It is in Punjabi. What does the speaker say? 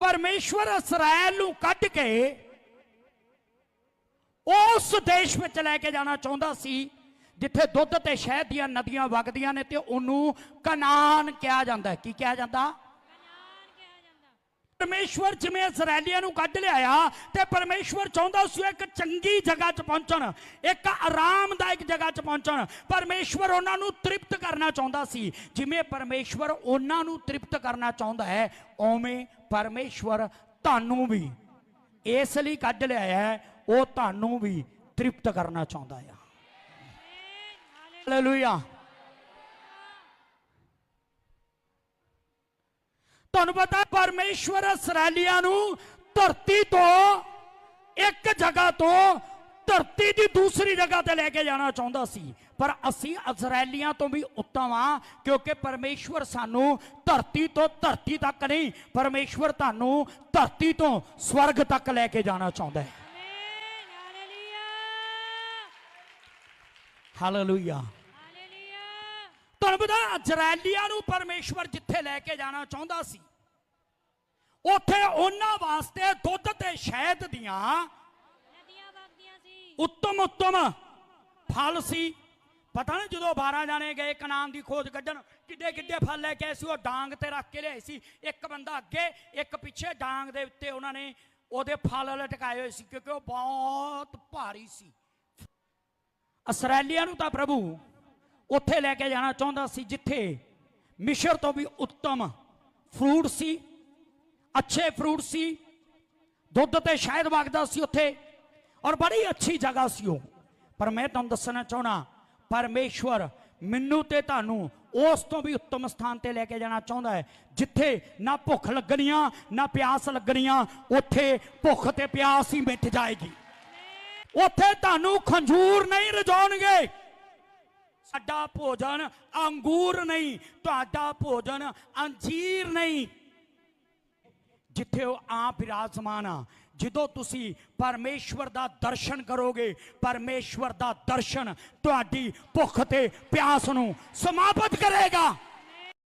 ਪਰਮੇਸ਼ਵਰ ਇਸਰਾਇਲ ਨੂੰ ਕੱਢ ਕੇ ਉਸ ਦੇਸ਼ ਵਿੱਚ ਲੈ ਕੇ ਜਾਣਾ ਚਾਹੁੰਦਾ ਸੀ, ਜਿੱਥੇ ਦੁੱਧ ਤੇ ਸ਼ਹਿਦ ਦੀਆਂ ਨਦੀਆਂ ਵਗਦੀਆਂ ਨੇ ਤੇ ਉਹਨੂੰ ਕਨਾਨ ਕਿਹਾ ਜਾਂਦਾ ਹੈ। ਕੀ ਕਿਹਾ ਜਾਂਦਾ? ਪਰਮੇਸ਼ਵਰ ਜਿਵੇਂ ਇਸرائیਲੀਆਂ ਨੂੰ ਕੱਢ ਲਿਆਇਆ ਤੇ ਪਰਮੇਸ਼ਵਰ ਚਾਹੁੰਦਾ ਸੀ ਇੱਕ ਚੰਗੀ ਜਗ੍ਹਾ 'ਚ ਪਹੁੰਚਣ ਇੱਕ ਆਰਾਮਦਾਇਕ ਜਗ੍ਹਾ 'ਚ ਪਹੁੰਚਣ। ਪਰਮੇਸ਼ਵਰ ਉਹਨਾਂ ਨੂੰ ਤ੍ਰਿਪਤ ਕਰਨਾ ਚਾਹੁੰਦਾ ਸੀ। ਜਿਵੇਂ ਪਰਮੇਸ਼ਵਰ ਉਹਨਾਂ ਨੂੰ ਤ੍ਰਿਪਤ ਕਰਨਾ ਚਾਹੁੰਦਾ ਹੈ ਉਵੇਂ ਪਰਮੇਸ਼ਵਰ ਤੁਹਾਨੂੰ ਵੀ ਇਸ ਲਈ ਕੱਢ ਲਿਆ ਹੈ ਉਹ ਤੁਹਾਨੂੰ ਵੀ ਤ੍ਰਿਪਤ ਕਰਨਾ ਚਾਹੁੰਦਾ ਆ। ਹਾਲੇਲੂਇਆ ਤੁਹਾਨੂੰ ਪਤਾ ਪਰਮੇਸ਼ਵਰ ਇਸرائیਲੀਆਂ ਨੂੰ ਧਰਤੀ ਤੋਂ ਇੱਕ ਜਗ੍ਹਾ ਤੋਂ ਧਰਤੀ ਦੀ ਦੂਸਰੀ ਜਗ੍ਹਾ ਤੇ ਲੈ ਕੇ ਜਾਣਾ ਚਾਹੁੰਦਾ ਸੀ। ਪਰ ਅਸੀਂ ਇਜ਼ਰਾਈਲੀਆਂ ਤੋਂ ਵੀ ਉੱਤਮ ਆ ਕਿਉਂਕਿ ਪਰਮੇਸ਼ਵਰ ਸਾਨੂੰ ਧਰਤੀ ਤੋਂ ਧਰਤੀ ਤੱਕ ਨਹੀਂ ਪਰਮੇਸ਼ਵਰ ਤੁਹਾਨੂੰ ਧਰਤੀ ਤੋਂ ਸਵਰਗ ਤੱਕ ਲੈ ਕੇ ਜਾਣਾ ਚਾਹੁੰਦਾ ਹੈ। ਹਾਲੇਲੂਇਆ ਯਾਕੂਬ ਦਾ ਅਜਰੈਲੀਆ ਨੂੰ ਪਰਮੇਸ਼ਵਰ ਜਿੱਥੇ ਲੈ ਕੇ ਜਾਣਾ ਚਾਹੁੰਦਾ ਸੀ ਉੱਥੇ ਉਹਨਾਂ ਵਾਸਤੇ ਦੁੱਧ ਤੇ ਸ਼ਹਿਦ ਦੀਆਂ ਨਦੀਆਂ ਵਗਦੀਆਂ ਸੀ। ਉੱਤਮ ਉੱਤਮ ਫਲ ਸੀ। ਪਤਾ ਨਹੀਂ ਜਦੋਂ 12 ਜਾਣੇ ਗਏ ਕਨਾਨ ਦੀ ਖੋਜ ਕੱਢਣ ਕਿੱਡੇ ਕਿੱਡੇ ਫਲ ਲੈ ਕੇ ਸੀ ਉਹ ਡਾਂਗ ਤੇ ਰੱਖ ਕੇ ਲਿਆਏ ਸੀ। ਇੱਕ ਬੰਦਾ ਅੱਗੇ ਇੱਕ ਪਿੱਛੇ ਡਾਂਗ ਦੇ ਉੱਤੇ ਉਹਨਾਂ ਨੇ ਉਹਦੇ ਫਲ ਲਟਕਾਏ ਹੋਏ ਸੀ ਕਿਉਂਕਿ ਉਹ ਬਹੁਤ ਭਾਰੀ ਸੀ। ਅਸਰੈਲੀਆ ਨੂੰ ਤਾਂ ਪ੍ਰਭੂ ਉੱਥੇ ਲੈ ਕੇ ਜਾਣਾ ਚਾਹੁੰਦਾ ਸੀ ਜਿੱਥੇ ਮਿਸ਼ਰ ਤੋਂ ਵੀ ਉੱਤਮ ਫਰੂਟ ਸੀ, ਅੱਛੇ ਫਰੂਟ ਸੀ, ਦੁੱਧ ਤੇ ਸ਼ਾਇਦ ਵਗਦਾ ਸੀ ਉੱਥੇ ਔਰ ਬੜੀ ਅੱਛੀ ਜਗ੍ਹਾ ਸੀ ਉਹ। ਪਰ ਮੈਂ ਤੁਹਾਨੂੰ ਦੱਸਣਾ ਚਾਹਣਾ ਪਰਮੇਸ਼ਵਰ ਮੈਨੂੰ ਤੇ ਤੁਹਾਨੂੰ ਉਸ ਤੋਂ ਵੀ ਉੱਤਮ ਸਥਾਨ ਤੇ ਲੈ ਕੇ ਜਾਣਾ ਚਾਹੁੰਦਾ ਹੈ, ਜਿੱਥੇ ਨਾ ਭੁੱਖ ਲੱਗਣੀਆਂ, ਨਾ ਪਿਆਸ ਲੱਗਣੀਆਂ, ਉੱਥੇ ਭੁੱਖ ਤੇ ਪਿਆਸ ਹੀ ਮਿਟ ਜਾਏਗੀ। ਉੱਥੇ ਤੁਹਾਨੂੰ ਖੰਜੂਰ ਨਹੀਂ ਰਜਾਉਣਗੇ। ਸਾਡਾ ਭੋਜਨ ਅੰਗੂਰ ਨਹੀਂ, ਤੁਹਾਡਾ ਭੋਜਨ ਅੰਜੀਰ ਨਹੀਂ। ਜਿੱਥੇ ਉਹ ਆਪ ਵਿਰਾਜਮਾਨ ਆ, ਜਦੋਂ ਤੁਸੀਂ ਪਰਮੇਸ਼ਵਰ ਦਾ ਦਰਸ਼ਨ ਕਰੋਗੇ, ਪਰਮੇਸ਼ਵਰ ਦਾ ਦਰਸ਼ਨ ਤੁਹਾਡੀ ਭੁੱਖ ਤੇ ਪਿਆਸ ਨੂੰ ਸਮਾਪਤ ਕਰੇਗਾ।